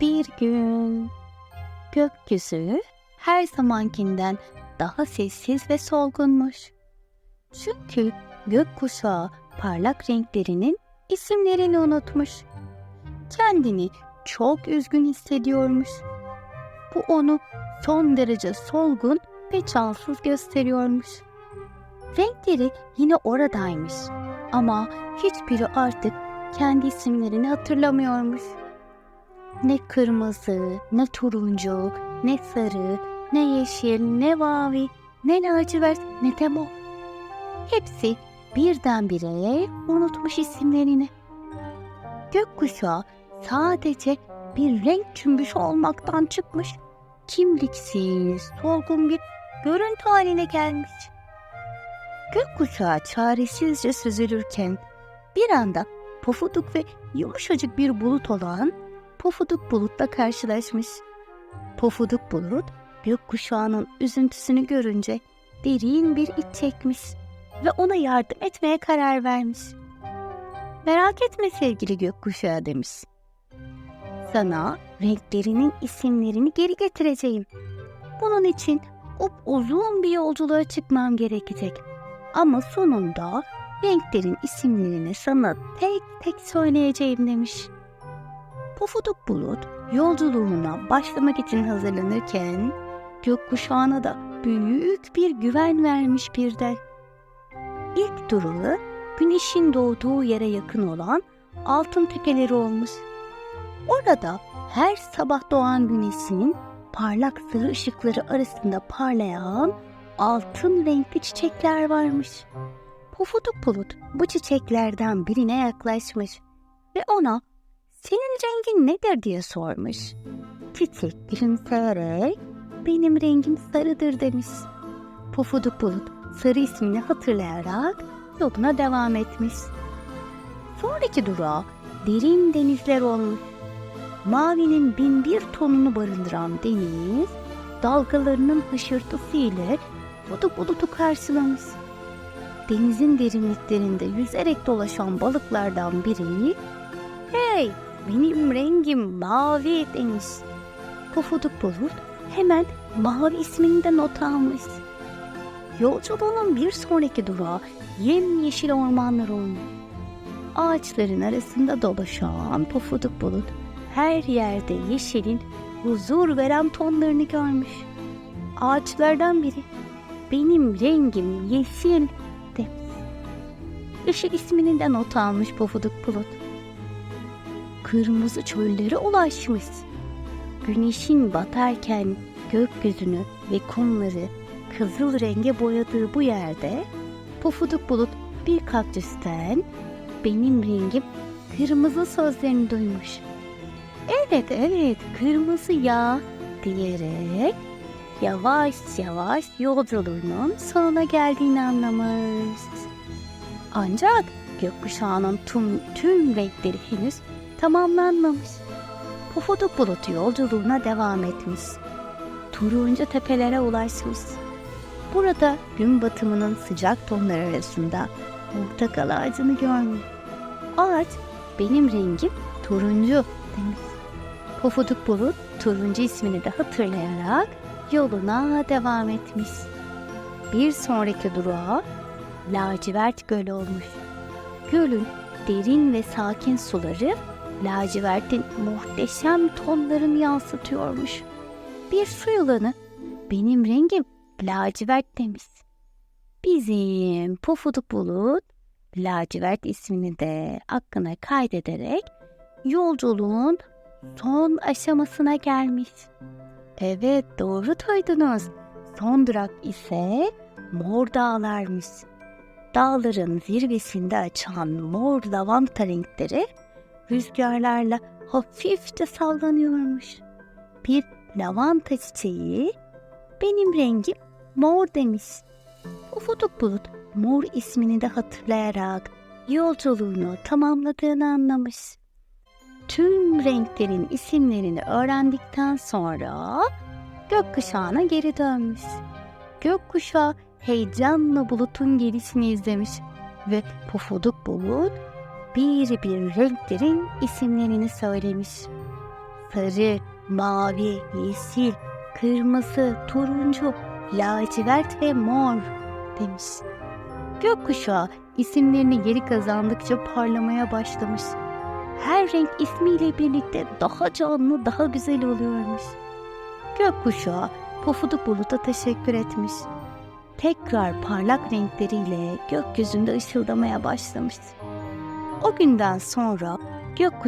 bir gün gökyüzü her zamankinden daha sessiz ve solgunmuş. Çünkü gökkuşağı parlak renklerinin isimlerini unutmuş. Kendini çok üzgün hissediyormuş. Bu onu son derece solgun ve cansız gösteriyormuş. Renkleri yine oradaymış ama hiçbiri artık kendi isimlerini hatırlamıyormuş. Ne kırmızı, ne turuncu, ne sarı, ne yeşil, ne mavi, ne lacivert, ne de mor. Hepsi birdenbire unutmuş isimlerini. Gökkuşağı sadece bir renk cümbüşü olmaktan çıkmış, kimliksiz, solgun bir görüntü haline gelmiş. Gökkuşağı çaresizce süzülürken bir anda pofuduk ve yumuşacık bir bulut olan pofuduk bulutla karşılaşmış. Pofuduk bulut gökkuşağının üzüntüsünü görünce derin bir iç çekmiş ve ona yardım etmeye karar vermiş. Merak etme sevgili gökkuşağı demiş. Sana renklerinin isimlerini geri getireceğim. Bunun için uzun bir yolculuğa çıkmam gerekecek. Ama sonunda renklerin isimlerini sana tek tek söyleyeceğim demiş. Pofuduk bulut yolculuğuna başlamak için hazırlanırken gökkuşağına da büyük bir güven vermiş birden. İlk durağı güneşin doğduğu yere yakın olan altın tepeleri olmuş. Orada her sabah doğan güneşin parlak sarı ışıkları arasında parlayan altın renkli çiçekler varmış. Pofuduk bulut bu çiçeklerden birine yaklaşmış ve ona senin rengin nedir diye sormuş. Çiçek gülümseyerek benim rengim sarıdır demiş. Pofuduk bulut sarı ismini hatırlayarak yoluna devam etmiş. Sonraki durağı derin denizler olmuş. Mavinin bin bir tonunu barındıran deniz, dalgalarının hışırtısı ile budu bulutu karşılamış. Denizin derinliklerinde yüzerek dolaşan balıklardan biri, ''Hey, benim rengim mavi'' demiş. Pofuduk bulut hemen mavi ismini de not almış. Yolculuğunun bir sonraki durağı yemyeşil ormanlar olmuş. Ağaçların arasında dolaşan pofuduk bulut her yerde yeşilin huzur veren tonlarını görmüş. Ağaçlardan biri benim rengim yeşil demiş. Işık ismini de not almış pofuduk bulut. Kırmızı çöllere ulaşmış. Güneşin batarken gökyüzünü ve kumları kızıl renge boyadığı bu yerde pofuduk bulut bir kaktüsten benim rengim kırmızı sözlerini duymuş. Evet evet kırmızı ya diyerek yavaş yavaş yolculuğunun sonuna geldiğini anlamış. Ancak gökkuşağının tüm, tüm renkleri henüz tamamlanmamış. Pofuduk bulut yolculuğuna devam etmiş. Turuncu tepelere ulaşmış. Burada gün batımının sıcak tonları arasında portakal ağacını görmüş. Ağaç benim rengim turuncu demiş. Pofuduk bulut turuncu ismini de hatırlayarak yoluna devam etmiş. Bir sonraki durağı lacivert göl olmuş. Gölün derin ve sakin suları lacivertin muhteşem tonlarını yansıtıyormuş. Bir su yılanı benim rengim lacivert demiş. Bizim pofuduk bulut lacivert ismini de aklına kaydederek yolculuğun son aşamasına gelmiş. Evet doğru duydunuz. Son durak ise mor dağlarmış. Dağların zirvesinde açan mor lavanta renkleri rüzgarlarla hafifçe sallanıyormuş. Bir lavanta çiçeği benim rengim mor demiş. Ufuduk bulut mor ismini de hatırlayarak yolculuğunu tamamladığını anlamış. Tüm renklerin isimlerini öğrendikten sonra gökkuşağına geri dönmüş. Gökkuşağı heyecanla bulutun gelişini izlemiş ve pufuduk bulut bir bir renklerin isimlerini söylemiş. sarı, mavi, yeşil, kırmızı, turuncu, lacivert ve mor demiş. Gökkuşağı isimlerini geri kazandıkça parlamaya başlamış. Her renk ismiyle birlikte daha canlı, daha güzel oluyormuş. Gökkuşağı Pofuduk Bulut'a teşekkür etmiş. Tekrar parlak renkleriyle gökyüzünde ışıldamaya başlamış. O günden sonra gökkuşağı